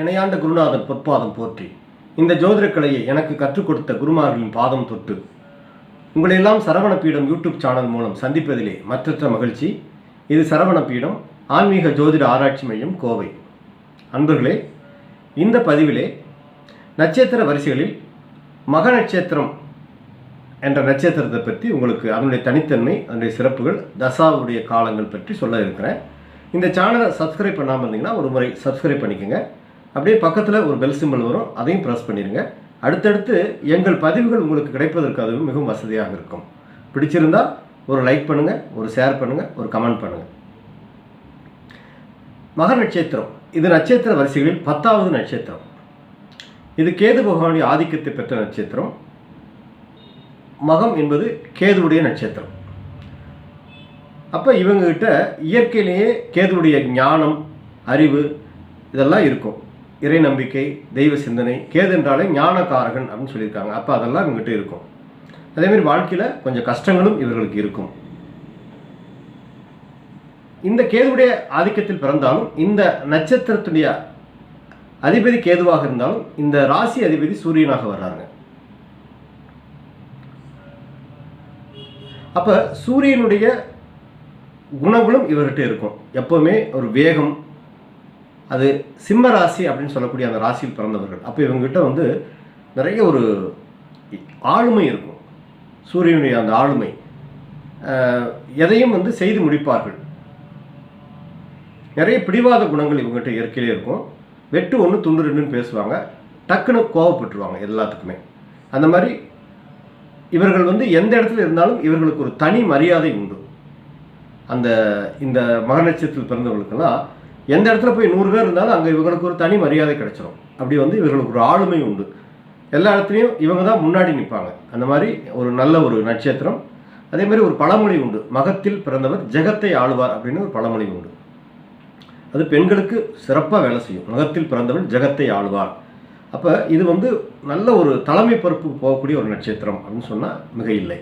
இணையாண்ட குருநாதன் பொற்பாதம் போற்றி. இந்த ஜோதிட கலையை எனக்கு கற்றுக் கொடுத்த குருமார்களின் பாதம் தொட்டு உங்களையெல்லாம் சரவண பீடம் யூடியூப் சேனல் மூலம் சந்திப்பதிலே மற்றற்ற மகிழ்ச்சி. இது சரவண பீடம் ஆன்மீக ஜோதிட ஆராய்ச்சி மையம் கோவை. அன்பர்களே இந்த பதிவிலே நட்சத்திர வரிசைகளில் மக நட்சத்திரம் என்ற நட்சத்திரத்தை பற்றி உங்களுக்கு அதனுடைய தனித்தன்மை அதனுடைய சிறப்புகள் தசாவுடைய காலங்கள் பற்றி சொல்ல இருக்கிறேன். இந்த சேனலை சப்ஸ்கிரைப் பண்ணாமல் இருந்தீங்கன்னா ஒரு முறை சப்ஸ்கிரைப் பண்ணிக்கோங்க. அப்படியே பக்கத்தில் ஒரு பெல் சிம்பிள் வரும். அதையும் ப்ரெஸ் பண்ணிடுங்க அடுத்தடுத்து எங்கள் பதிவுகள் உங்களுக்கு கிடைப்பதற்கு அதுவும் மிகவும் வசதியாக இருக்கும். பிடிச்சிருந்தால் ஒரு லைக் பண்ணுங்கள் ஒரு ஷேர் பண்ணுங்கள் ஒரு கமெண்ட் பண்ணுங்கள் மகர் நட்சத்திரம். இது நட்சத்திர வரிசைகளில் பத்தாவது நட்சத்திரம். இது கேது பகவானுடைய ஆதிக்கத்தை பெற்ற நட்சத்திரம். மகம் என்பது கேதுவுடைய நட்சத்திரம். அப்போ இவங்ககிட்ட இயற்கையிலேயே கேதுவுடைய ஞானம் அறிவு இதெல்லாம் இருக்கும். இறை நம்பிக்கை தெய்வ சிந்தனை கேது என்றாலே ஞானகாரகன் அப்படின்னு சொல்லியிருக்காங்க. அப்போ அதெல்லாம் இவங்ககிட்ட இருக்கும். அதேமாதிரி வாழ்க்கையில் கொஞ்சம் கஷ்டங்களும் இவர்களுக்கு இருக்கும். இந்த கேதுவுடைய ஆதிக்கத்தில் பிறந்தாலும் இந்த நட்சத்திரத்துடைய அதிபதி கேதுவாக இருந்தாலும் இந்த ராசி அதிபதி சூரியனாக வர்றாங்க அப்போ சூரியனுடைய குணங்களும் இவர்கிட்ட இருக்கும். எப்போவுமே ஒரு வேகம் அது சிம்ம ராசி அப்படின்னு சொல்லக்கூடிய அந்த ராசியில் பிறந்தவர்கள். அப்போ இவங்ககிட்ட வந்து நிறைய ஒரு ஆளுமை இருக்கும். சூரியனுடைய அந்த ஆளுமை. எதையும் வந்து செய்து முடிப்பார்கள். நிறைய பிடிவாத குணங்கள் இவங்ககிட்ட இயற்கையிலே இருக்கும். வெட்டு ஒன்று துண்டு ரெண்டுன்னு பேசுவாங்க. டக்குன்னு கோவப்பட்டுருவாங்க எல்லாத்துக்குமே. அந்த மாதிரி இவர்கள் வந்து எந்த இடத்துல இருந்தாலும் இவர்களுக்கு ஒரு தனி மரியாதை உண்டு. அந்த இந்த மக நட்சத்திரத்தில் பிறந்தவர்களுக்கெல்லாம் எந்த இடத்துல போய் நூறு பேர் இருந்தாலும் அங்கே இவங்களுக்கு ஒரு தனி மரியாதை கிடைச்சிடும் அப்படி வந்து இவர்களுக்கு ஒரு ஆளுமை உண்டு. எல்லா இடத்துலையும் இவங்க தான் முன்னாடி நிற்பாங்க. அந்த மாதிரி ஒரு நல்ல ஒரு நட்சத்திரம். அதே மாதிரி ஒரு பழமொழி உண்டு. மகத்தில் பிறந்தவர் ஜெகத்தை ஆளுவார் அப்படின்னு ஒரு பழமொழி உண்டு. அது பெண்களுக்கு சிறப்பாக வேலை செய்யும். மகத்தில் பிறந்தவன் ஜெகத்தை ஆளுவார். அப்போ இது வந்து நல்ல ஒரு தலைமை பொறுப்புக்கு போகக்கூடிய ஒரு நட்சத்திரம் அப்படின்னு சொன்னால் மிக இல்லை.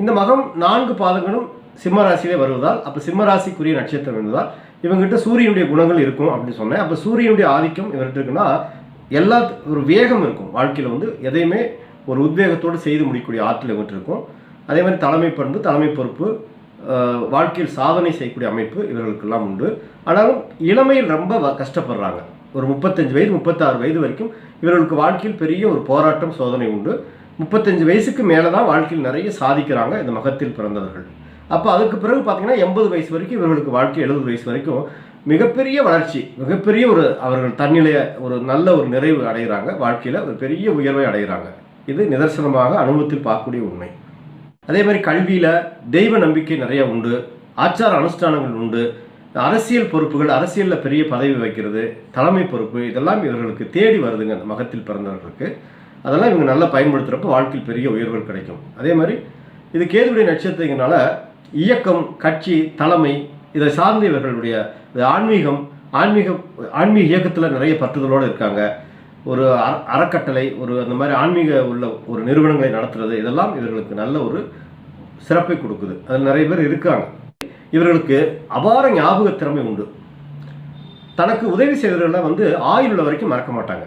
இந்த மகம் நான்கு பாதங்களும் சிம்ம ராசியிலே வருவதால் அப்போ சிம்ம ராசிக்குரிய நட்சத்திரம் என்பதால் இவங்ககிட்ட சூரியனுடைய குணங்கள் இருக்கும் அப்படின்னு சொன்னேன். அப்போ சூரியனுடைய ஆதிக்கம் இவர்கிட்ட இருக்குன்னா எல்லா ஒரு வேகம் இருக்கும். வாழ்க்கையில் வந்து எதையுமே ஒரு உத்வேகத்தோடு செய்து முடிக்கக்கூடிய ஆற்றல் இவங்ககிட்ட இருக்கும். அதே மாதிரி தலைமை பண்பு தலைமை பொறுப்பு வாழ்க்கையில் சாதனை செய்யக்கூடிய அமைப்பு இவர்களுக்கெல்லாம் உண்டு. ஆனாலும் இளமையில் ரொம்ப வ- கஷ்டப்படுறாங்க. ஒரு முப்பத்தஞ்சு வயது முப்பத்தாறு வயது வரைக்கும் இவர்களுக்கு வாழ்க்கையில் பெரிய ஒரு போராட்டம் சோதனை உண்டு. முப்பத்தஞ்சு வயசுக்கு மேலே தான் வாழ்க்கையில் நிறைய சாதிக்கிறாங்க இந்த மகத்தில் பிறந்தவர்கள். அப்போ அதுக்கு பிறகு பார்த்தீங்கன்னா எண்பது வயசு வரைக்கும் இவர்களுக்கு வாழ்க்கை எழுபது வயசு வரைக்கும் மிகப்பெரிய வளர்ச்சி மிகப்பெரிய ஒரு அவர்கள் தன்னிலைய ஒரு நல்ல ஒரு நிறைவு அடைகிறாங்க. வாழ்க்கையில் ஒரு பெரிய உயர்வை அடைகிறாங்க. இது நிதர்சனமாக அனுபவத்தில் பார்க்கக்கூடிய உண்மை. அதே மாதிரி கல்வியில் தெய்வ நம்பிக்கை நிறைய உண்டு. ஆச்சார அனுஷ்டானங்கள் உண்டு. அரசியல் பொறுப்புகள் அரசியலில் பெரிய பதவி வைக்கிறது தலைமை பொறுப்பு இதெல்லாம் இவர்களுக்கு தேடி வருதுங்க அந்த மகத்தில் பிறந்தவர்களுக்கு. அதெல்லாம் இவங்க நல்லா பயன்படுத்துகிறப்ப வாழ்க்கையில் பெரிய உயர்வுகள் கிடைக்கும். அதே மாதிரி இது கேதுடைய நட்சத்திரங்கனால இயக்கம் கட்சி தலைமை இதை சார்ந்து இவர்களுடைய ஆன்மீகம் ஆன்மீக ஆன்மீக இயக்கத்தில் நிறைய பற்றுதலோடு இருக்காங்க. ஒரு அற- அறக்கட்டளை ஒரு அந்த மாதிரி ஆன்மீக உள்ள ஒரு நிறுவனங்களை நடத்துறது இதெல்லாம் இவர்களுக்கு நல்ல ஒரு சிறப்பை கொடுக்குது. அதில் நிறைய பேர் இருக்காங்க. இவர்களுக்கு அபார ஞாபக திறமை உண்டு. தனக்கு உதவி செய்தவர்களை வந்து ஆயுள் உள்ள வரைக்கும் மறக்க மாட்டாங்க.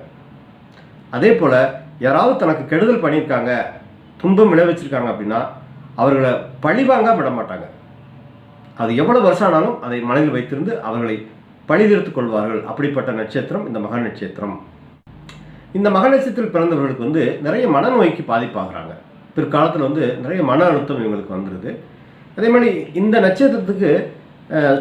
அதே போல் யாராவது தனக்கு கெடுதல் பண்ணியிருக்காங்க துன்பம் விளைவிச்சிருக்காங்க அப்படின்னா அவர்களை பழிவாங்க விட மாட்டாங்க. அது எவ்வளவு வருஷம் ஆனாலும் அதை மனதில் வைத்திருந்து அவர்களை பழிதீர்த்து கொள்வார்கள். அப்படிப்பட்ட நட்சத்திரம் இந்த மக நட்சத்திரம். இந்த மக நட்சத்திரத்தில் பிறந்தவர்களுக்கு வந்து நிறைய மனநோய்க்கு பாதிப்பாகிறாங்க. பிற்காலத்தில் வந்து நிறைய மன அழுத்தம் இவங்களுக்கு வந்துடுது அதே மாதிரி இந்த நட்சத்திரத்துக்கு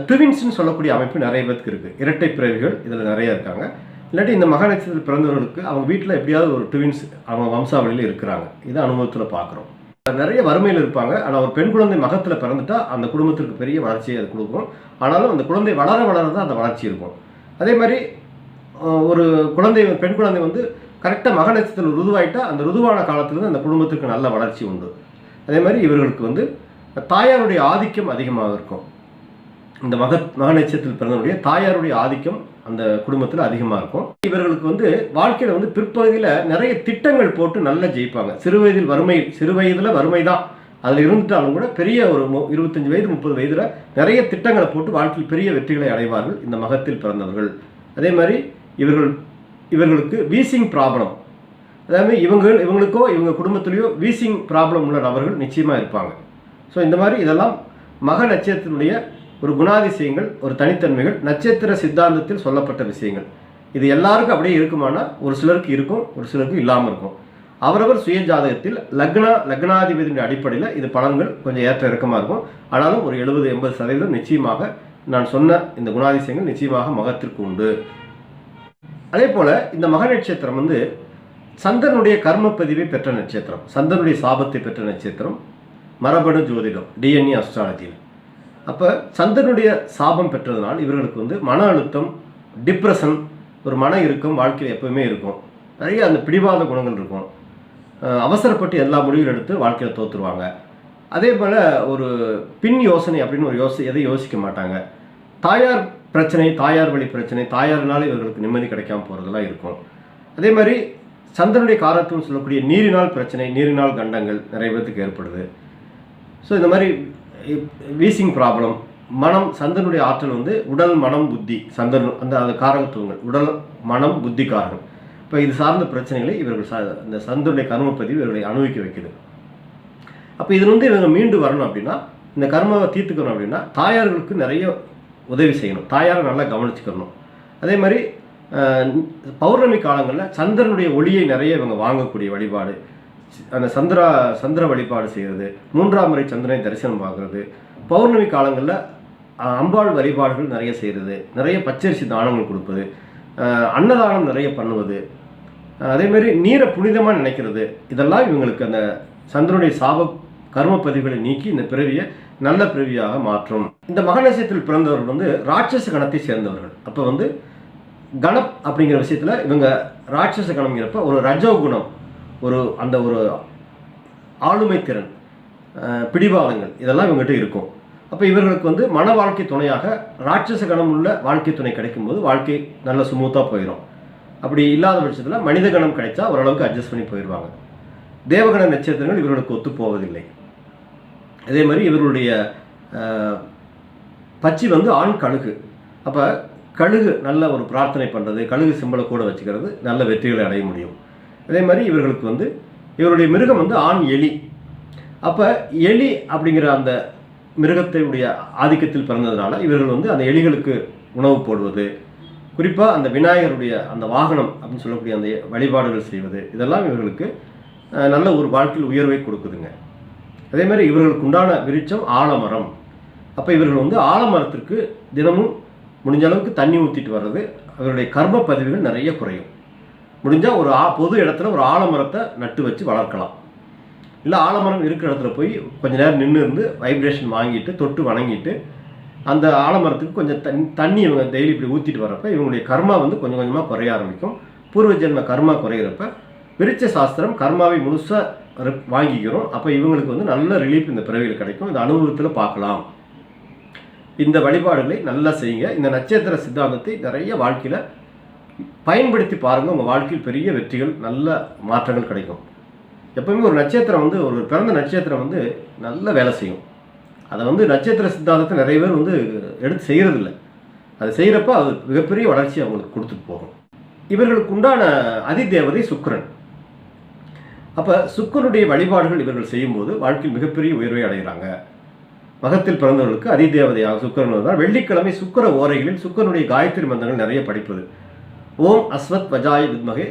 ட்வின்ஸ்னு சொல்லக்கூடிய அமைப்பு நிறைய பேருக்கு இருக்குது இரட்டை பிறவிகள் இதில் நிறைய இருக்காங்க. இல்லாட்டி இந்த மக நட்சத்திரத்தில் பிறந்தவர்களுக்கு அவங்க வீட்டில் எப்படியாவது ஒரு ட்வின்ஸ் அவங்க வம்சாவளியில் இருக்கிறாங்க. இது அனுபவத்தில் பார்க்குறோம் நிறைய வறுமையில் இருப்பாங்க. ஆனால் ஒரு பெண் குழந்தை மகத்தில் பிறந்துட்டா அந்த குடும்பத்திற்கு பெரிய வளர்ச்சியை அது கொடுக்கும். ஆனாலும் அந்த குழந்தை வளர வளர தான் அந்த வளர்ச்சி இருக்கும். அதே மாதிரி ஒரு குழந்தை பெண் குழந்தை வந்து கரெக்டாக மக நட்சத்திரம் ருதுவாயிட்டா அந்த ருதுவான காலத்துலேருந்து அந்த குடும்பத்துக்கு நல்ல வளர்ச்சி உண்டு. அதே மாதிரி இவர்களுக்கு வந்து தாயாருடைய ஆதிக்கம் அதிகமாக இருக்கும். இந்த மக மக நட்சத்திரத்தில் பிறந்தவருடைய தாயாருடைய ஆதிக்கம் அந்த குடும்பத்தில் அதிகமாக இருக்கும். இவர்களுக்கு வந்து வாழ்க்கையில் வந்து பிற்பகுதியில் நிறைய திட்டங்கள் போட்டு நல்லா ஜெயிப்பாங்க. சிறு வயதில் வறுமை சிறு வயதில் வறுமை தான் அதில் இருந்துட்டாலும் கூட பெரிய ஒரு மு- இருபத்தஞ்சு வயது முப்பது வயதில் நிறைய திட்டங்களை போட்டு வாழ்க்கையில் பெரிய வெற்றிகளை அடைவார்கள் இந்த மகத்தில் பிறந்தவர்கள். அதே மாதிரி இவர்கள் இவர்களுக்கு வீசிங் ப்ராப்ளம் அதாவது இவங்க இவங்களுக்கோ இவங்க குடும்பத்திலேயோ வீசிங் ப்ராப்ளம் உள்ள நபர்கள் நிச்சயமாக இருப்பாங்க. ஸோ இந்த மாதிரி இதெல்லாம் மக நட்சத்திரத்தினுடைய ஒரு குணாதிசயங்கள் ஒரு தனித்தன்மைகள் நட்சத்திர சித்தாந்தத்தில் சொல்லப்பட்ட விஷயங்கள். இது எல்லாருக்கும் அப்படியே இருக்குமானா ஒரு சிலருக்கு இருக்கும் ஒரு சிலருக்கு இல்லாமல் இருக்கும். அவரவர் சுய ஜாதகத்தில் லக்னா லக்னாதிபதியின் அடிப்படையில் இது பலன்கள் கொஞ்சம் ஏற்ற இறக்கமாக இருக்கும். ஆனாலும் ஒரு எழுபது எண்பது சதவீதம் நிச்சயமாக நான் சொன்ன இந்த குணாதிசயங்கள் நிச்சயமாக மகத்திற்கு உண்டு. அதே போல் இந்த மக நட்சத்திரம் வந்து சந்திரனுடைய கர்மப்பதிவை பெற்ற நட்சத்திரம். சந்தனுடைய சாபத்தை பெற்ற நட்சத்திரம். மரபணு ஜோதிடம் டிஎன்ஏ அஸ்ட்ராலஜியில் அப்போ சந்திரனுடைய சாபம் பெற்றதுனால் இவர்களுக்கு வந்து மன அழுத்தம் டிப்ரெஷன் ஒரு மன இருக்கும் வாழ்க்கையில் எப்பவுமே இருக்கும். நிறைய அந்த பிடிவாத குணங்கள் இருக்கும். அவசரப்பட்டு எல்லா முடிவுகள் எடுத்து வாழ்க்கையில் தோற்றுருவாங்க அதே போல் ஒரு பின் யோசனை அப்படின்னு ஒரு யோசி எதை யோசிக்க மாட்டாங்க. தாயார் பிரச்சனை தாயார் வழி பிரச்சனை தாயார்னால இவர்களுக்கு நிம்மதி கிடைக்காம போகிறதெல்லாம் இருக்கும். அதே மாதிரி சந்திரனுடைய காரத்துவம் சொல்லக்கூடிய நீரினால் பிரச்சனை நீரினால் கண்டங்கள் நிறைய பேர்த்துக்கு ஏற்படுது. ஸோ இந்த மாதிரி வீசிங் ப்ராப்ளம். மனம் சந்திரனுடைய ஆற்றல் வந்து உடல் மனம் புத்தி. சந்திரன் அந்த அந்த காரகத்துவங்கள். உடல் மனம் புத்தி காரகம். இப்போ இது சார்ந்த பிரச்சனைகளை இவர்கள் சா இந்த சந்திரனுடைய கர்மப்பதிவு இவர்களை அனுபவிக்க வைக்குது. அப்போ இதுல வந்து இவங்க மீண்டு வரணும் அப்படின்னா இந்த கர்மாவை தீர்த்துக்கணும் அப்படின்னா தாயார்களுக்கு நிறைய உதவி செய்யணும். தாயாரை நல்லா கவனிச்சுக்கணும். அதே மாதிரி பௌர்ணமி காலங்களில் சந்திரனுடைய ஒளியை நிறைய இவங்க வாங்கக்கூடிய வழிபாடு. அந்த சந்திரா சந்திர வழிபாடு செய்கிறது. மூன்றாம் முறை சந்திரனை தரிசனம் பார்க்குறது. பௌர்ணமி காலங்களில் அம்பாள் வழிபாடுகள் நிறைய செய்கிறது. நிறைய பச்சரிசி தானங்கள் கொடுப்பது. அன்னதானம் நிறைய பண்ணுவது. அதேமாரி நீரை புனிதமாக நினைக்கிறது. இதெல்லாம் இவங்களுக்கு அந்த சந்திரனுடைய சாப கர்ம பதிவுகளை நீக்கி இந்த பிறவியை நல்ல பிறவியாக மாற்றும். இந்த மகநேசத்தில் பிறந்தவர்கள் வந்து ராட்சச கணத்தை சேர்ந்தவர்கள். அப்போ வந்து கணப் அப்படிங்கிற விஷயத்தில் இவங்க ராட்சச கணம்ங்கிறப்ப ஒரு ரஜோ குணம் ஒரு அந்த ஒரு ஆளுமை திறன் பிடிவாதங்கள் இதெல்லாம் இவங்ககிட்ட இருக்கும். அப்போ இவர்களுக்கு வந்து மன வாழ்க்கை துணையாக ராட்சச கணம் உள்ள வாழ்க்கை துணை கிடைக்கும்போது வாழ்க்கை நல்ல சுமூத்தாக போயிடும் அப்படி இல்லாத பட்சத்தில் மனித கணம் கிடைச்சா ஓரளவுக்கு அட்ஜஸ்ட் பண்ணி போயிடுவாங்க தேவகண நட்சத்திரங்கள் இவர்களுக்கு ஒத்து போவதில்லை. அதே மாதிரி இவர்களுடைய பச்சி வந்து ஆண் கழுகு. அப்போ கழுகு நல்ல ஒரு பிரார்த்தனை பண்ணுறது கழுகு சிம்பளை கூட வச்சுக்கிறது நல்ல வெற்றிகளை அடைய முடியும். அதே மாதிரி இவர்களுக்கு வந்து இவருடைய மிருகம் வந்து ஆண் எலி. அப்போ எலி அப்படிங்கிற அந்த மிருகத்தினுடைய ஆதிக்கத்தில் பிறந்ததுனால இவர்கள் வந்து அந்த எலிகளுக்கு உணவு போடுவது குறிப்பாக அந்த விநாயகருடைய அந்த வாகனம் அப்படின்னு சொல்லக்கூடிய அந்த வழிபாடுகள் செய்வது இதெல்லாம் இவர்களுக்கு நல்ல ஒரு வாழ்க்கையில் உயர்வை கொடுக்குதுங்க. அதே மாதிரி இவர்களுக்கு உண்டான விருட்சம் ஆலமரம். அப்போ இவர்கள் வந்து ஆலமரத்திற்கு தினமும் முடிஞ்ச அளவுக்கு தண்ணி ஊற்றிட்டு வர்றது அவருடைய கர்ம பதிவுகள் நிறைய குறையும். முடிஞ்சால் ஒரு ஆ பொது இடத்துல ஒரு ஆலமரத்தை நட்டு வச்சு வளர்க்கலாம். இல்லை ஆலமரம் இருக்கிற இடத்துல போய் கொஞ்ச நேரம் நின்று இருந்து வைப்ரேஷன் வாங்கிட்டு தொட்டு வணங்கிட்டு அந்த ஆலமரத்துக்கு கொஞ்சம் தண்ணி தண்ணி இவங்க டெய்லி இப்படி ஊற்றிட்டு வரப்ப இவங்களுடைய கர்மா வந்து கொஞ்சம் கொஞ்சமாக குறைய ஆரம்பிக்கும். பூர்வ ஜென்ம கர்மா குறையிறப்ப விருச்ச சாஸ்திரம் கர்மாவை முழுசாக வாங்கிக்கிறோம். அப்போ இவங்களுக்கு வந்து நல்ல ரிலீஃப் இந்த பிறவியில் கிடைக்கும். இந்த அனுபவத்தில் பார்க்கலாம். இந்த வழிபாடுகளை நல்லா செய்யுங்க. இந்த நட்சத்திர சித்தாந்தத்தை நிறைய வாழ்க்கையில் பயன்படுத்தி பாருங்கள் உங்கள் வாழ்க்கையில் பெரிய வெற்றிகள் நல்ல மாற்றங்கள் கிடைக்கும். எப்பவுமே ஒரு நட்சத்திரம் வந்து ஒரு பிறந்த நட்சத்திரம் வந்து நல்ல வேலை செய்யும். அதை வந்து நட்சத்திர சித்தாந்தத்தை நிறைய பேர் வந்து எடுத்து செய்கிறதில்ல அது செய்கிறப்ப அது மிகப்பெரிய வளர்ச்சி அவங்களுக்கு கொடுத்துட்டு போகும். இவர்களுக்கு உண்டான அதிதேவதை சுக்கரன். அப்போ சுக்கிரனுடைய வழிபாடுகள் இவர்கள் செய்யும்போது வாழ்க்கையில் மிகப்பெரிய உயர்வை அடைகிறாங்க. மகத்தில் பிறந்தவர்களுக்கு அதிதேவதையாக சுக்கரன் தான் வெள்ளிக்கிழமை சுக்கிர ஓரைகளில் சுக்கிரனுடைய காயத்ரி மந்திரங்கள் நிறைய படிப்பது. ஓம் அஸ்வத் வஜாய வித்மகே.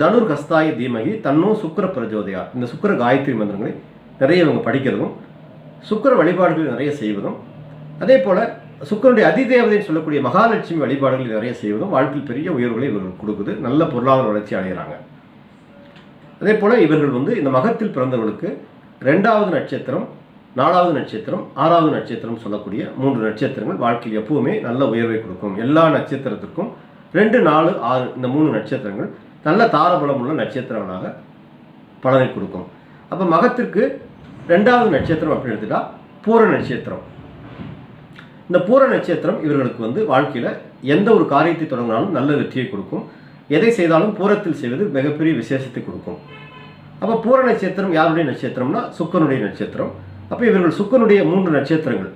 தனுர் ஹஸ்தாய தீமகி. தன்னோ சுக்கிர பிரஜோதயா. இந்த சுக்கிர காயத்ரி மந்திரங்களை நிறைய இவங்க படிக்கிறதும் சுக்கிர வழிபாடுகள் நிறைய செய்வதும் அதே போல் சுக்கரனுடைய அதிதேவதைன்னு சொல்லக்கூடிய மகாலட்சுமி வழிபாடுகள் நிறைய செய்வதும் வாழ்க்கையில் பெரிய உயர்வுகளை இவர்கள் கொடுக்குது. நல்ல பொருளாதார வளர்ச்சி அடைகிறாங்க அதே போல் இவர்கள் வந்து இந்த மகத்தில் பிறந்தவர்களுக்கு ரெண்டாவது நட்சத்திரம் நாலாவது நட்சத்திரம் ஆறாவது நட்சத்திரம் சொல்லக்கூடிய மூன்று நட்சத்திரங்கள் வாழ்க்கையில் எப்பவுமே நல்ல உயர்வை கொடுக்கும். எல்லா நட்சத்திரத்திற்கும் ரெண்டு நாலு ஆறு இந்த மூணு நட்சத்திரங்கள் நல்ல தாரபலம் உள்ள நட்சத்திரங்களாக பலனை கொடுக்கும். அப்போ மகத்திற்கு ரெண்டாவது நட்சத்திரம் அப்படின்னு எடுத்துட்டா பூர நட்சத்திரம். இந்த பூர நட்சத்திரம் இவர்களுக்கு வந்து வாழ்க்கையில் எந்த ஒரு காரியத்தை தொடங்கினாலும் நல்ல வெற்றியை கொடுக்கும். எதை செய்தாலும் பூரத்தில் செய்வது மிகப்பெரிய விசேஷத்தை கொடுக்கும். அப்போ பூர நட்சத்திரம் யாருடைய நட்சத்திரம்னா? சுக்கனுடைய நட்சத்திரம். அப்போ இவர்கள் சுக்கனுடைய மூன்று நட்சத்திரங்கள்.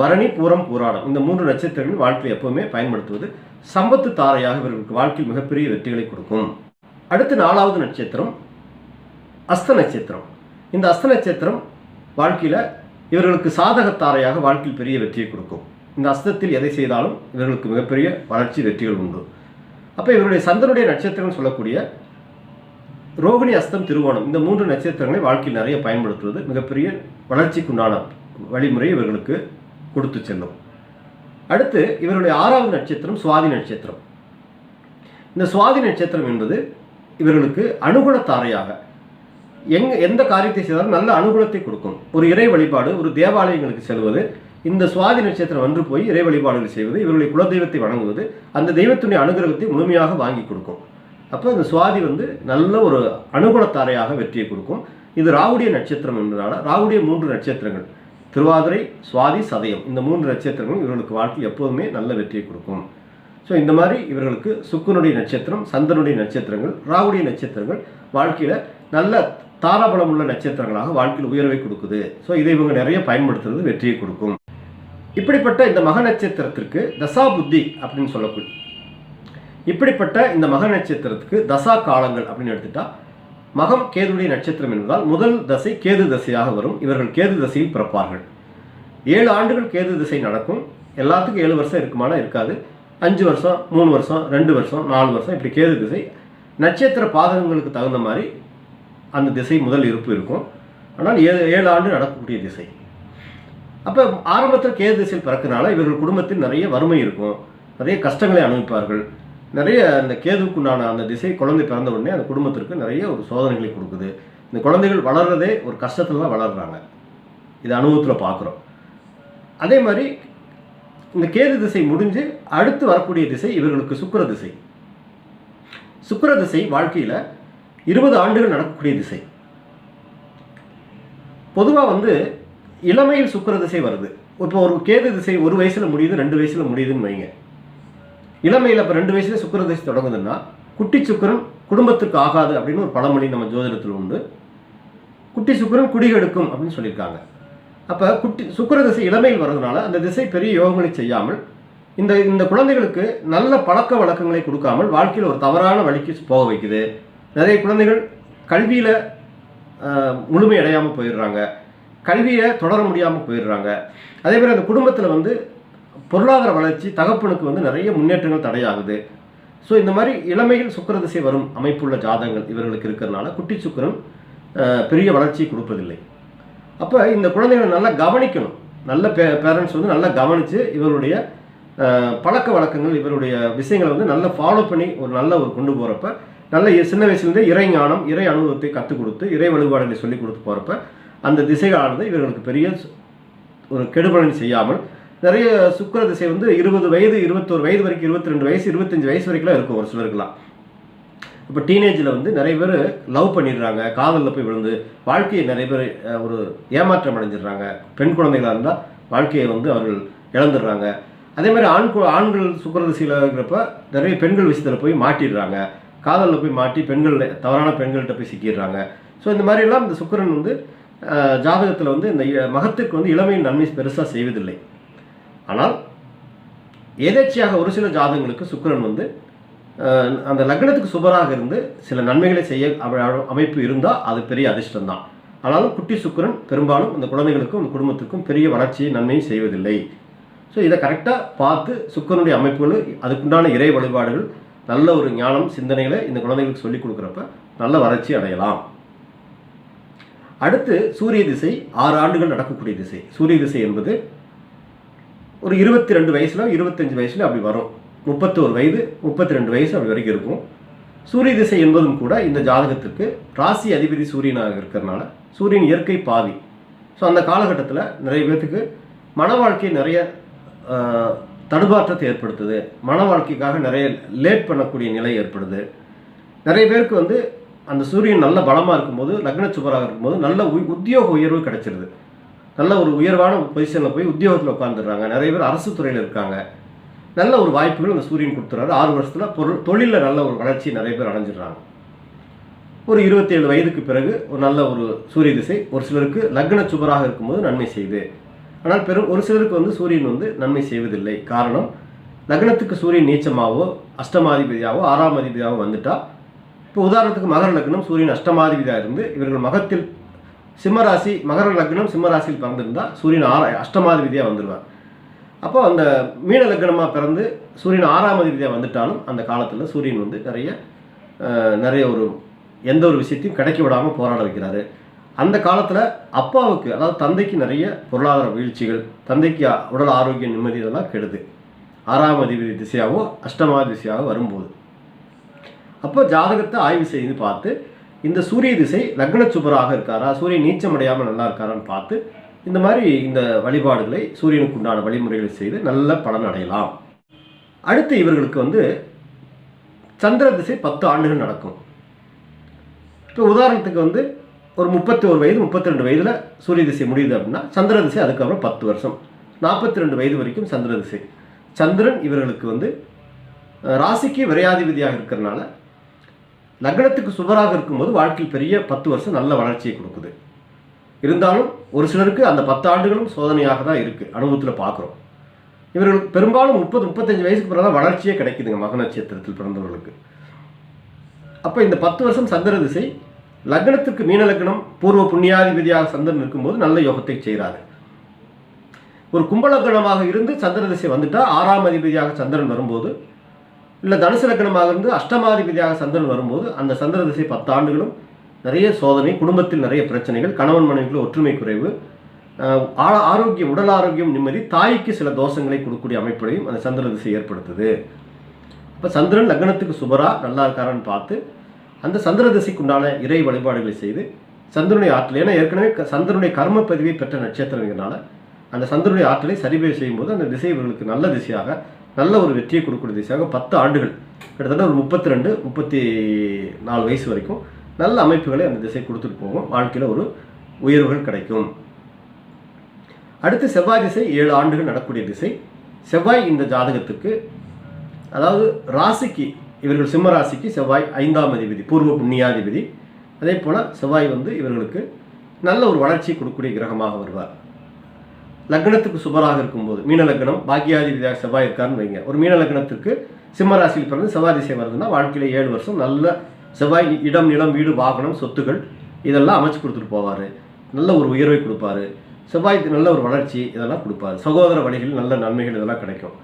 பரணி பூரம் பூராடம். இந்த மூன்று நட்சத்திரங்கள் வாழ்க்கையை எப்பவுமே பயன்படுத்துவது சம்பத்து தாரையாக இவர்களுக்கு வாழ்க்கையில் மிகப்பெரிய வெற்றிகளை கொடுக்கும். அடுத்து நாலாவது நட்சத்திரம் அஸ்த நட்சத்திரம். இந்த அஸ்த நட்சத்திரம் வாழ்க்கையில் இவர்களுக்கு சாதக தாரையாக வாழ்க்கையில் பெரிய வெற்றியை கொடுக்கும். இந்த அஸ்தத்தில் எதை செய்தாலும் இவர்களுக்கு மிகப்பெரிய வளர்ச்சி வெற்றிகள் உண்டு. அப்போ இவருடைய சந்தனுடைய நட்சத்திரம் சொல்லக்கூடிய ரோகிணி அஸ்தம் திருவோணம் இந்த மூன்று நட்சத்திரங்களை வாழ்க்கையில் நிறைய பயன்படுத்துவது மிகப்பெரிய வளர்ச்சிக்குண்டான வழிமுறை இவர்களுக்கு கொடுத்து செல்லும். அடுத்து இவருடைய ஆறாவது நட்சத்திரம் சுவாதி நட்சத்திரம். இந்த சுவாதி நட்சத்திரம் என்பது இவர்களுக்கு அனுகுணத்தாரையாக தாரையாக எங்க எந்த காரியத்தை செய்தாலும் நல்ல அனுகூலத்தை கொடுக்கும். ஒரு இறை வழிபாடு ஒரு தேவாலயங்களுக்கு செல்வது இந்த சுவாதி நட்சத்திரம் வந்து போய் இறை வழிபாடுகள் செய்வது இவருடைய குலதெய்வத்தை வணங்குவது அந்த தெய்வத்துடைய அனுகிரகத்தை முழுமையாக வாங்கி கொடுக்கும். அப்போ இந்த சுவாதி வந்து நல்ல ஒரு அனுகூலத்தாரையாக வெற்றியை கொடுக்கும். இது ராகுடைய நட்சத்திரம் என்பதனால ராகுடைய மூன்று நட்சத்திரங்கள். திருவாதிரை சுவாதி சதயம். இந்த மூன்று நட்சத்திரங்களும் இவர்களுக்கு வாழ்க்கை எப்போதுமே நல்ல வெற்றியை கொடுக்கும். ஸோ இந்த மாதிரி இவர்களுக்கு சுக்குனுடைய நட்சத்திரம் சந்தனுடைய நட்சத்திரங்கள் ராகுடைய நட்சத்திரங்கள் வாழ்க்கையில் நல்ல தாராபலம் உள்ள நட்சத்திரங்களாக வாழ்க்கையில் உயர்வை கொடுக்குது. ஸோ இதை இவங்க நிறைய பயன்படுத்துறது வெற்றியை கொடுக்கும். இப்படிப்பட்ட இந்த மக நட்சத்திரத்திற்கு தசா புத்தி அப்படின்னு சொல்லக்கூடிய இப்படிப்பட்ட இந்த மக நட்சத்திரத்துக்கு தசா காலங்கள் அப்படின்னு எடுத்துட்டா மகம் கேதுடைய நட்சத்திரம் என்பதால் முதல் தசை கேது தசையாக வரும். இவர்கள் கேது தசையில் பிறப்பார்கள். ஏழு ஆண்டுகள் கேது திசை நடக்கும். எல்லாத்துக்கும் ஏழு வருஷம் இருக்குமானா இருக்காது. அஞ்சு வருஷம் மூணு வருஷம் ரெண்டு வருஷம் நாலு வருஷம் இப்படி கேது திசை. நட்சத்திர பாதகங்களுக்கு தகுந்த மாதிரி அந்த திசை முதல் இருப்பு இருக்கும். ஆனால் ஏழு ஏழு ஆண்டு நடக்கக்கூடிய திசை. அப்போ ஆரம்பத்தில் கேது திசையில் பிறக்கனால இவர்கள் குடும்பத்தில் நிறைய வறுமை இருக்கும். நிறைய கஷ்டங்களை அனுபவிப்பார்கள். நிறைய அந்த கேதுக்குண்டான அந்த திசை குழந்தை பிறந்த உடனே அந்த குடும்பத்திற்கு நிறைய ஒரு சோதனைகளை கொடுக்குது. இந்த குழந்தைகள் வளர்றதே ஒரு கஷ்டத்தில் தான் வளர்கிறாங்க இது அனுபவத்தில் பார்க்குறோம். அதே மாதிரி இந்த கேது திசை முடிஞ்சு அடுத்து வரக்கூடிய திசை இவர்களுக்கு சுக்கர திசை. சுக்கர திசை வாழ்க்கையில் இருபது ஆண்டுகள் நடக்கக்கூடிய திசை. பொதுவாக வந்து இளமையில் சுக்கர திசை வருது. இப்போ ஒரு கேது திசை ஒரு வயசில் முடியுது ரெண்டு வயசில் முடியுதுன்னு வைங்க. இளமையில் இப்போ ரெண்டு வயசுலேயே சுக்கிர திசை தொடங்குதுன்னா குட்டி சுக்கரன் குடும்பத்திற்கு ஆகாது அப்படின்னு ஒரு பழமொழி நம்ம ஜோதிடத்தில் உண்டு. குட்டி சுக்கரன் குடிகெடுக்கும் அப்படின்னு சொல்லியிருக்காங்க. அப்போ குட்டி சுக்கிர திசை இளமையில் வர்றதுனால அந்த திசை பெரிய யோகங்களை செய்யாமல் இந்த இந்த குழந்தைகளுக்கு நல்ல பழக்க வழக்கங்களை கொடுக்காமல் வாழ்க்கையில் ஒரு தவறான வழிக்கு போக வைக்குது. நிறைய குழந்தைகள் கல்வியில் முழுமையடையாமல் போயிடுறாங்க. கல்வியை தொடர முடியாமல் போயிடுறாங்க. அதே மாதிரி அந்த குடும்பத்தில் வந்து பொருளாதார வளர்ச்சி தகப்பனுக்கு வந்து நிறைய முன்னேற்றங்கள் தடையாகுது. ஸோ இந்த மாதிரி இளமையில் சுக்கிர திசை வரும் அமைப்புள்ள ஜாதகங்கள் இவர்களுக்கு இருக்கிறதுனால குட்டி சுக்கரன் பெரிய வளர்ச்சியை கொடுப்பதில்லை. அப்போ இந்த குழந்தைகளை நல்லா கவனிக்கணும். நல்ல பே பேரண்ட்ஸ் வந்து நல்லா கவனித்து இவருடைய பழக்க வழக்கங்கள் இவருடைய விஷயங்களை வந்து நல்லா ஃபாலோ பண்ணி ஒரு நல்ல ஒரு கொண்டு போகிறப்ப நல்ல சின்ன வயசுலேருந்தே இறை ஞானம் இறை அனுபவத்தை கற்றுக் கொடுத்து இறை வழிபாடுகளை சொல்லிக் கொடுத்து போகிறப்ப அந்த திசைகளானது இவர்களுக்கு பெரிய ஒரு கெடுபலன் செய்யாமல் நிறைய சுக்கிர திசை வந்து இருபது வயது இருபத்தோரு வயது வரைக்கும் இருபத்தி ரெண்டு வயசு இருபத்தஞ்சு வயசு வரைக்கும்லாம் இருக்கும் ஒரு சிலருக்குலாம் இப்போ டீனேஜில் வந்து நிறைய பேர் லவ் பண்ணிடுறாங்க காதலில் போய் விழுந்து வாழ்க்கையை நிறைய பேர் ஒரு ஏமாற்றம் அடைஞ்சிடுறாங்க. பெண் குழந்தைகளாக இருந்தால் வாழ்க்கையை வந்து அவர்கள் இழந்துடுறாங்க. அதே மாதிரி ஆண் ஆண்கள் சுக்கரதிசையில் இருக்கிறப்ப நிறைய பெண்கள் விஷயத்தில் போய் மாட்டிடுறாங்க. காதலில் போய் மாட்டி பெண்கள் தவறான பெண்கள்கிட்ட போய் சிக்கிடுறாங்க. ஸோ இந்த மாதிரிலாம் இந்த சுக்கிரன் வந்து ஜாதகத்தில் வந்து இந்த மகத்துக்கு வந்து இளமையின் நன்மை பெருசாக செய்வதில்லை. ஆனால் எதேச்சியாக ஒரு சில ஜாதகங்களுக்கு சுக்கிரன் வந்து அந்த லக்னத்துக்கு சுபராக இருந்து சில நன்மைகளை செய்ய அமைப்பு இருந்தால் அது பெரிய அதிர்ஷ்டம் தான் ஆனாலும் குட்டி சுக்கிரன் பெரும்பாலும் அந்த குழந்தைகளுக்கும் அந்த குடும்பத்துக்கும் பெரிய வளர்ச்சியை நன்மையும் செய்வதில்லை. ஸோ இதை கரெக்டாக பார்த்து சுக்கிரனுடைய அமைப்புகள் அதுக்குண்டான இறை வழிபாடுகள் நல்ல ஒரு ஞானம் சிந்தனைகளை இந்த குழந்தைகளுக்கு சொல்லிக் கொடுக்குறப்ப நல்ல வளர்ச்சி அடையலாம். அடுத்து சூரிய திசை ஆறு ஆண்டுகள் நடக்கக்கூடிய திசை. சூரிய திசை என்பது ஒரு இருபத்தி ரெண்டு வயசில் இருபத்தஞ்சு வயசுல அப்படி வரும். முப்பத்தோரு வயது முப்பத்தி ரெண்டு வயசு அப்படி வரைக்கும் இருக்கும். சூரிய திசை என்பதும் கூட இந்த ஜாதகத்திற்கு ராசி அதிபதி சூரியனாக இருக்கிறதுனால சூரியன் இயற்கை பாவி. ஸோ அந்த காலகட்டத்தில் நிறைய பேர்த்துக்கு மன வாழ்க்கை நிறைய ஆஹ், தடுமாற்றத்தை ஏற்படுத்துது. மன வாழ்க்கைக்காக நிறைய லேட் பண்ணக்கூடிய நிலை ஏற்படுது. நிறைய பேருக்கு வந்து அந்த சூரியன் நல்ல பலமாக இருக்கும்போது லக்ன சுபராக இருக்கும்போது நல்ல உத்தியோக உயர்வு கிடைச்சிருது. நல்ல ஒரு உயர்வான பொசிஷனில் போய் உத்தியோகத்தில் உட்காந்துடுறாங்க நிறைய பேர் அரசு துறையில் இருக்காங்க. நல்ல ஒரு வாய்ப்புகள் அந்த சூரியன் கொடுத்துறாரு. ஆறு வருஷத்தில் பொருள் தொழிலில் நல்ல ஒரு வளர்ச்சி நிறைய பேர் அடைஞ்சிடுறாங்க. ஒரு இருபத்தேழு வயதுக்கு பிறகு ஒரு நல்ல ஒரு சூரிய திசை ஒரு சிலருக்கு லக்ன சுபராக இருக்கும்போது நன்மை செய்யுது ஆனால் பெரும் ஒரு சிலருக்கு வந்து சூரியன் வந்து நன்மை செய்வதில்லை. காரணம் லக்னத்துக்கு சூரியன் நீச்சமாகவோ அஷ்டமாதிபதியாகவோ ஆறாம் அதிபதியாகவோ வந்துட்டா இப்போ உதாரணத்துக்கு மகர லக்னம் சூரியன் அஷ்டமாதிபதியாக இருந்து இவர்கள் மகத்தில் சிம்மராசி மகர லக்னம் சிம்மராசியில் பிறந்திருந்தால் சூரியன் ஆறா அஷ்டமாதிபதியாக வந்துடுவார் அப்போ அந்த மீன லக்னமாக பிறந்து சூரியன் ஆறாம் அதிபதியாக வந்துட்டாலும் அந்த காலத்தில் சூரியன் வந்து நிறைய நிறைய ஒரு எந்த ஒரு விஷயத்தையும் கிடைக்க விடாமல் போராட வைக்கிறாரு. அந்த காலத்தில் அப்பாவுக்கு அதாவது தந்தைக்கு நிறைய பொருளாதார வீழ்ச்சிகள் தந்தைக்கு உடல் ஆரோக்கிய நிம்மதி இதெல்லாம் கெடுது. ஆறாம் அதிபதி திசையாகவோ அஷ்டமா திசையாகவோ வரும்போது. அப்போ ஜாதகத்தை ஆய்வு செய்து பார்த்து இந்த சூரிய திசை லக்ன சுபராக இருக்காரா? சூரியன் நீச்சம் அடையாமல் நல்லா இருக்காரான்னு பார்த்து இந்த மாதிரி இந்த வழிபாடுகளை சூரியனுக்கு உண்டான வழிமுறைகளை செய்து நல்ல பலன் அடையலாம். அடுத்து இவர்களுக்கு வந்து சந்திர திசை பத்து ஆண்டுகள் நடக்கும். இப்போ உதாரணத்துக்கு வந்து ஒரு முப்பத்தி ஒரு வயது முப்பத்தி ரெண்டு வயதில் சூரிய திசை முடியுது அப்படின்னா சந்திர திசை அதுக்கப்புறம் பத்து வருஷம். நாற்பத்தி ரெண்டு வயது வரைக்கும் சந்திர திசை. சந்திரன் இவர்களுக்கு வந்து ராசிக்கு விரையாதிபதியாக இருக்கிறனால லக்னத்துக்கு சுபராக இருக்கும்போது வாழ்க்கையில் பெரிய பத்து வருஷம் நல்ல வளர்ச்சியை கொடுக்குது. இருந்தாலும் ஒரு சிலருக்கு அந்த பத்து ஆண்டுகளும் சோதனையாக தான் இருக்குது அனுபவத்தில் பார்க்குறோம். இவர்களுக்கு பெரும்பாலும் முப்பது முப்பத்தஞ்சு வயசுக்கு பிறகு வளர்ச்சியே கிடைக்குதுங்க மக நட்சத்திரத்தில் பிறந்தவர்களுக்கு. அப்போ இந்த பத்து வருஷம் சந்திர திசை லக்னத்துக்கு மீன லக்னம் பூர்வ புண்ணியாதிபதியாக சந்திரன் இருக்கும்போது நல்ல யோகத்தை செய்கிறாரு. ஒரு கும்பலக்கணமாக இருந்து சந்திர திசை வந்துட்டால் ஆறாம் அதிபதியாக சந்திரன் வரும்போது இல்லை தனுசு லக்கணமாக இருந்து அஷ்டமாதிபதியாக சந்திரன் வரும்போது அந்த சந்திர திசை பத்து ஆண்டுகளும் நிறைய சோதனை குடும்பத்தில் நிறைய பிரச்சனைகள் கணவன் மனைவிக்குள்ள ஒற்றுமை குறைவு ஆ- ஆரோக்கியம் உடல் ஆரோக்கியம் நிம்மதி தாய்க்கு சில தோஷங்களை கொடுக்கக்கூடிய அமைப்புகளையும் அந்த சந்திர திசை ஏற்படுத்துது. இப்போ சந்திரன் லக்னத்துக்கு சுபரா நல்லா இருக்காரான்னு பார்த்து அந்த சந்திர திசைக்கு உண்டான இறை வழிபாடுகளை செய்து சந்திரனுடைய ஆற்றல் ஏன்னா ஏற்கனவே சந்திரனுடைய கர்ம பதிவை பெற்ற நட்சத்திரங்கிறனால அந்த சந்திரனுடைய ஆற்றலை சரிபே செய்யும்போது அந்த திசை இவர்களுக்கு நல்ல திசையாக நல்ல ஒரு வெற்றியை கொடுக்கக்கூடிய திசையாக பத்து ஆண்டுகள் கிட்டத்தட்ட ஒரு முப்பத்தி ரெண்டு முப்பத்தி நாலு வயசு வரைக்கும் நல்ல அமைப்புகளை அந்த திசை கொடுத்துட்டு போகும். வாழ்க்கையில் ஒரு உயர்வுகள் கிடைக்கும். அடுத்து செவ்வாய் திசை ஏழு ஆண்டுகள் நடக்கூடிய திசை. செவ்வாய் இந்த ஜாதகத்துக்கு அதாவது ராசிக்கு இவர்கள் சிம்ம ராசிக்கு செவ்வாய் ஐந்தாம் அதிபதி பூர்வ புண்ணியாதிபதி. அதே போல் செவ்வாய் வந்து இவர்களுக்கு நல்ல ஒரு வளர்ச்சி கொடுக்கக்கூடிய கிரகமாக வருவார். லக்னத்துக்கு சுபராக இருக்கும்போது மீன லக்னம் பாக்கியாதிபதியாக செவ்வாய் இருக்காருன்னு வைங்க. ஒரு மீன லக்னத்திற்கு சிம்ம ராசியில் பிறந்து செவ்வாய் திசை வருதுன்னா வாழ்க்கையில் ஏழு வருஷம் நல்ல செவ்வாய் இடம் நிலம் வீடு வாகனம் சொத்துக்கள் இதெல்லாம் அமைச்சு கொடுத்துட்டு போவார். நல்ல ஒரு உயர்வை கொடுப்பாரு. செவ்வாய்க்கு நல்ல ஒரு வளர்ச்சி இதெல்லாம் கொடுப்பாரு. சகோதர வழிகளில் நல்ல நன்மைகள் இதெல்லாம் கிடைக்கும்.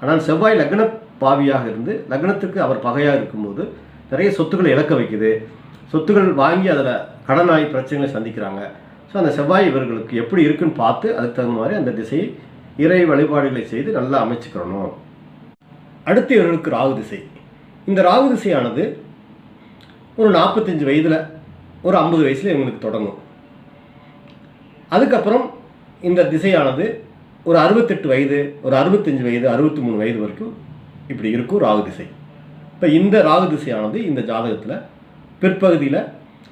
ஆனால் செவ்வாய் லக்ன பாவியாக இருந்து லக்னத்துக்கு அவர் பகையாக இருக்கும்போது நிறைய சொத்துக்களை இழக்க வைக்குது. சொத்துக்கள் வாங்கி அதில் கடனாய் பிரச்சனைகளை சந்திக்கிறாங்க. ஸோ அந்த செவ்வாய் இவர்களுக்கு எப்படி இருக்குன்னு பார்த்து அதுக்கு தகுந்த மாதிரி அந்த திசையை இறை வழிபாடுகளை செய்து நல்லா அமைச்சுக்கிறணும். அடுத்து இவர்களுக்கு ராகு திசை. இந்த ராகு திசையானது ஒரு நாற்பத்தஞ்சு வயதில் ஒரு ஐம்பது வயசில் இவங்களுக்கு தொடங்கும். அதுக்கப்புறம் இந்த திசையானது ஒரு அறுபத்தெட்டு வயது ஒரு அறுபத்தஞ்சு வயது அறுபத்தி மூணு வயது வரைக்கும் இப்படி இருக்கும் ராகு திசை. இப்போ இந்த ராகு திசையானது இந்த ஜாதகத்தில் பிற்பகுதியில்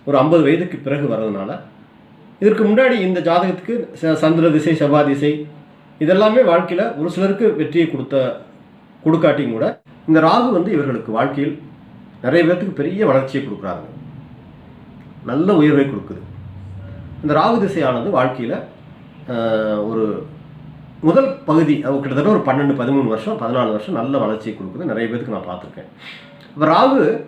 ஒரு ஐம்பது வயதுக்கு பிறகு வர்றதுனால இதற்கு முன்னாடி இந்த ஜாதகத்துக்கு ச- சந்திர திசை செவ்வாய் திசை இதெல்லாமே வாழ்க்கையில் ஒரு சிலருக்கு வெற்றியை கொடுத்த கொடுக்காட்டியும் கூட இந்த ராகு வந்து இவர்களுக்கு வாழ்க்கையில் நிறைய பேர்த்துக்கு பெரிய வளர்ச்சியை கொடுக்குறாங்க. நல்ல உயர்வை கொடுக்குது. இந்த ராகு திசையானது வாழ்க்கையில் ஒரு முதல் பகுதி கிட்டத்தட்ட ஒரு பன்னெண்டு பதிமூணு வருஷம் பதினாலு வருஷம் நல்ல வளர்ச்சியை கொடுக்குது. நிறைய பேருக்கு நான் பார்த்துருக்கேன். இப்போ ராகு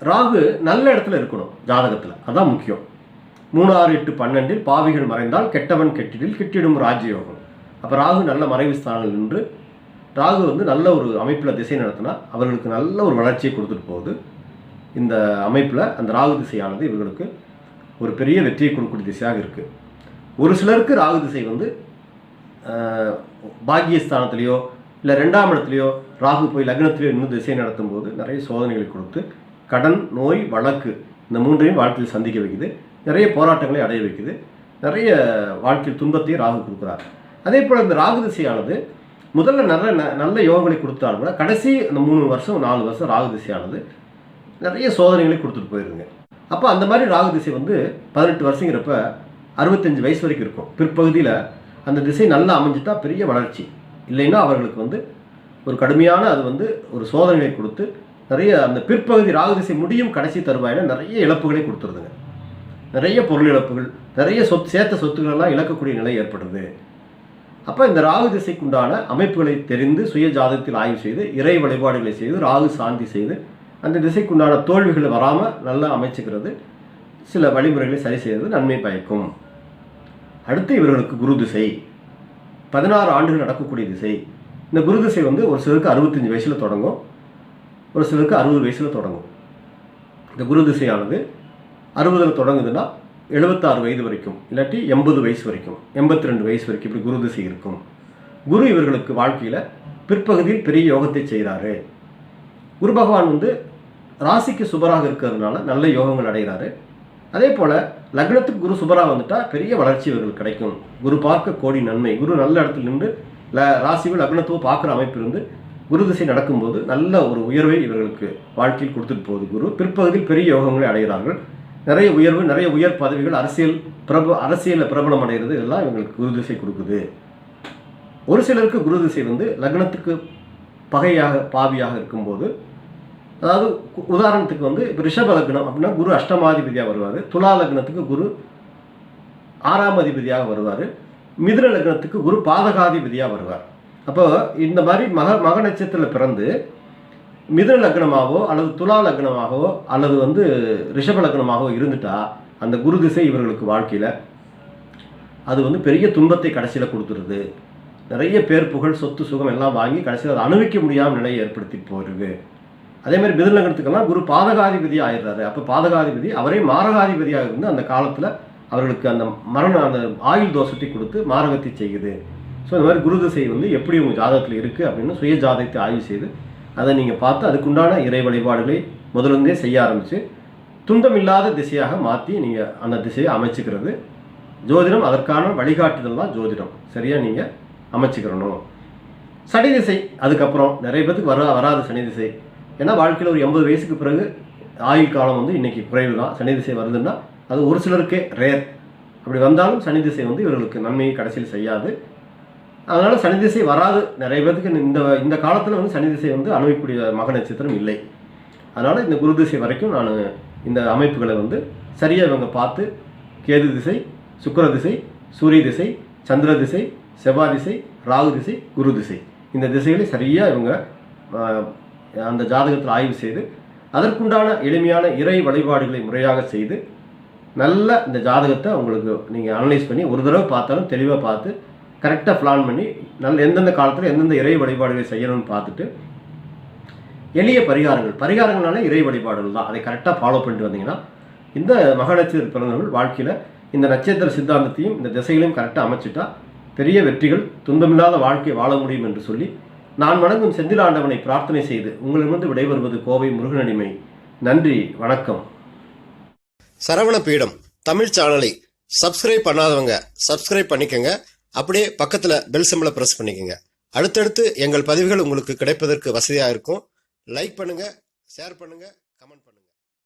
ராகு நல்ல இடத்துல இருக்கணும் ஜாதகத்தில். அதுதான் முக்கியம். மூணு ஆறு எட்டு பன்னெண்டில் பாவிகள் மறைந்தால் கெட்டவன் கெட்டிடில் கிட்டிடும் ராஜயோகம். அப்போ ராகு நல்ல மறைவு ஸ்தானங்கள் நின்று ராகு வந்து நல்ல ஒரு அமைப்பில் திசை நடத்தினா அவர்களுக்கு நல்ல ஒரு வளர்ச்சியை கொடுத்துட்டு போகுது. இந்த அமைப்பில் அந்த ராகு திசையானது இவர்களுக்கு ஒரு பெரிய வெற்றியை கொடுக்கக்கூடிய திசையாக இருக்குது ஒரு சிலருக்கு ராகு திசை வந்து பாக்கியஸ்தானத்துலேயோ இல்லை ரெண்டாம் இடத்துலையோ ராகு போய் லக்னத்திலேயோ இன்னும் திசை நடத்தும் போது நிறைய சோதனைகளை கொடுத்து கடன் நோய் வழக்கு இந்த மூன்றையும் வாழ்க்கையில் சந்திக்க வைக்குது. நிறைய போராட்டங்களை அடைய வைக்குது. நிறைய வாழ்க்கையில் துன்பத்தையும் ராகு கொடுக்குறார். அதே போல் இந்த ராகு திசையானது முதல்ல நல்ல ந- நல்ல யோகங்களை கொடுத்தாலும் கூட கடைசி அந்த மூணு வருஷம் நாலு வருஷம் ராகு திசையானது நிறைய சோதனைகளை கொடுத்துட்டு போயிருங்க. அப்போ அந்த மாதிரி ராகு திசை வந்து பதினெட்டு வருஷங்கிறப்ப அறுபத்தஞ்சு வயசு வரைக்கும் இருக்கும். பிற்பகுதியில் அந்த திசை நல்லா அமைஞ்சிட்டா பெரிய வளர்ச்சி. இல்லைன்னா அவர்களுக்கு வந்து ஒரு கடுமையான அது வந்து ஒரு சோதனைகளை கொடுத்து நிறைய அந்த பிற்பகுதி ராகு திசை முடியும் கடைசி தருவாயில் நிறைய இழப்புகளை கொடுத்துருதுங்க. நிறைய பொருள் இழப்புகள் நிறைய சொத்து சேர்த்த சொத்துக்கள் எல்லாம் இழக்கக்கூடிய நிலை ஏற்படுது. அப்போ இந்த ராகு திசைக்குண்டான அமைப்புகளை தெரிந்து சுய ஜாதகத்தில் ஆய்வு செய்து இறை வழிபாடுகளை செய்து ராகு சாந்தி செய்து அந்த திசைக்குண்டான தோல்விகள் வராமல் நல்லா அமைச்சுக்கிறது. சில வழிமுறைகளை சரி செய்வது நன்மை பயக்கும். அடுத்து இவர்களுக்கு குரு திசை. பதினாறு ஆண்டுகள் நடக்கக்கூடிய திசை. இந்த குரு திசை வந்து ஒரு சிலருக்கு அறுபத்தஞ்சு வயசில் தொடங்கும் ஒரு சிலருக்கு அறுபது வயசில் தொடங்கும். இந்த குரு திசையானது அறுபதில் தொடங்குதுன்னா எழுபத்தாறு வயது வரைக்கும் இல்லாட்டி எண்பது வயசு வரைக்கும் எண்பத்தி ரெண்டு வயசு வரைக்கும் இப்படி குரு திசை இருக்கும். குரு இவர்களுக்கு வாழ்க்கையில் பிற்பகுதியில் பெரிய யோகத்தை செய்கிறாரு குரு பகவான் வந்து ராசிக்கு சுபராக இருக்கிறதுனால நல்ல யோகங்கள் அடைகிறாரு. அதே போல் லக்னத்துக்கு குரு சுபராக வந்துட்டால் பெரிய வளர்ச்சி இவர்களுக்கு கிடைக்கும். குரு பார்க்க கோடி நன்மை. குரு நல்ல இடத்துல நின்று ல ராசியும் லக்னத்துவம் பார்க்குற அமைப்பு இருந்து குரு திசை நடக்கும்போது நல்ல ஒரு உயர்வை இவர்களுக்கு வாழ்க்கையில் கொடுத்துட்டு போகுது குரு. பிற்பகுதியில் பெரிய யோகங்களை அடைகிறார்கள். நிறைய உயர்வு நிறைய உயர் பதவிகள் அரசியல் பிரப அரசியலில் பிரபலம் அடைகிறது இதெல்லாம் இவங்களுக்கு குரு திசை கொடுக்குது. ஒரு சிலருக்கு குரு திசை வந்து லக்னத்துக்கு பகையாக பாவியாக இருக்கும்போது அதாவது கு- உதாரணத்துக்கு வந்து இப்போ ரிஷப லக்னம் அப்படின்னா குரு அஷ்டமாதிபதியாக வருவார். துலா லக்னத்துக்கு குரு ஆறாம் அதிபதியாக வருவார். மிதுன லக்னத்துக்கு குரு பாதகாதிபதியாக வருவார். அப்போ இந்த மாதிரி மக மக நட்சத்திரத்தில் பிறந்து மிதுன லக்னமாகவோ அல்லது துலா லக்னமாகவோ அல்லது வந்து ரிஷப லக்னமாகவோ இருந்துட்டா அந்த குரு திசை இவர்களுக்கு வாழ்க்கையில் அது வந்து பெரிய துன்பத்தை கடைசியில் கொடுத்துருது. நிறைய பேர் புகழ் சொத்து சுகம் எல்லாம் வாங்கி கடைசியில் அதை அனுபவிக்க முடியாமல் நிலையை ஏற்படுத்தி போயிருக்கு. அதே மாதிரி மிதுன லக்னத்துக்கெல்லாம் குரு பாதகாதிபதி ஆயிடுறாரு. அப்போ பாதகாதிபதி அவரே மாரகாதிபதியாக இருந்து அந்த காலத்தில் அவர்களுக்கு அந்த மரண அந்த ஆயுள் தோஷத்தை கொடுத்து மாரகத்தை செய்யுது. ஸோ இந்த மாதிரி குரு திசை வந்து எப்படி உங்கள் ஜாதகத்தில் இருக்குது அப்படின்னு சுய ஜாதகத்தை ஆய்வு செய்து அதை நீங்கள் பார்த்து அதுக்குண்டான இறை வழிபாடுகளை முதலிருந்தே செய்ய ஆரம்பித்து துன்பமில்லாத திசையாக மாற்றி நீங்கள் அந்த திசையை அமைச்சுக்கிறது. ஜோதிடம் அதற்கான வழிகாட்டுதல் தான் ஜோதிடம். சரியாக நீங்கள் அமைச்சுக்கிறணும். சனி திசை அதுக்கப்புறம் நிறைய பேத்துக்கு வர வராது சனி திசை. ஏன்னா வாழ்க்கையில் ஒரு எண்பது வயசுக்கு பிறகு ஆயுள் காலம் வந்து இன்றைக்கி குறைவு தான் சனி திசை வருதுன்னா அது ஒரு சிலருக்கே ரேர் அப்படி வந்தாலும் சனி திசை வந்து இவர்களுக்கு நன்மையை கடைசியில் செய்யாது. அதனால் சனி திசை வராது. நிறைய பேர்த்துக்கு இந்த இந்த காலத்தில் வந்து சனி திசை வந்து அனுபவிக்கக்கூடிய மக நட்சத்திரம் இல்லை. அதனால் இந்த குரு திசை வரைக்கும் நான் இந்த அமைப்புகளை வந்து சரியாக இவங்க பார்த்து கேது திசை சுக்கர திசை சூரிய திசை சந்திர திசை செவ்வாய் திசை ராகு திசை குரு திசை. இந்த திசைகளை சரியாக இவங்க அந்த ஜாதகத்தில் ஆய்வு செய்து அதற்குண்டான எளிமையான இறை வழிபாடுகளை முறையாக செய்து நல்ல இந்த ஜாதகத்தை உங்களுக்கு நீங்கள் அனலைஸ் பண்ணி ஒரு தடவை பார்த்தாலும் தெளிவாக பார்த்து கரெக்டாக பிளான் பண்ணி நல்ல எந்தெந்த காலத்தில் எந்தெந்த இறை வழிபாடுகளை செய்யணும்னு பார்த்துட்டு எளிய பரிகாரங்கள். பரிகாரங்கள்னால இறை வழிபாடுகள் தான். அதை கரெக்டாக ஃபாலோ பண்ணிட்டு வந்தீங்கன்னா இந்த மகாநட்சத்திர பிறந்தவர்கள் வாழ்க்கையில் இந்த நட்சத்திர சித்தாந்தத்தையும் இந்த திசைகளையும் கரெக்டாக அமைச்சிட்டா பெரிய வெற்றிகள் துன்பமில்லாத வாழ்க்கை வாழ முடியும் என்று சொல்லி நான் வணங்கும் செந்திலாண்டவனை பிரார்த்தனை செய்து உங்களிடமிருந்து விடைபெறுவது கோவை முருகனடிமை நன்றி வணக்கம். சரவண பீடம் தமிழ் சேனலை சப்ஸ்கிரைப் பண்ணாதவங்க சப்ஸ்கிரைப் பண்ணிக்கங்க. அப்படியே பக்கத்தில் பெல் சிம்பிளை ப்ரெஸ் பண்ணிக்கோங்க. அடுத்தடுத்து எங்கள் பதிவுகள் உங்களுக்கு கிடைப்பதற்கு வசதியாக இருக்கும். லைக் பண்ணுங்கள் ஷேர் பண்ணுங்கள்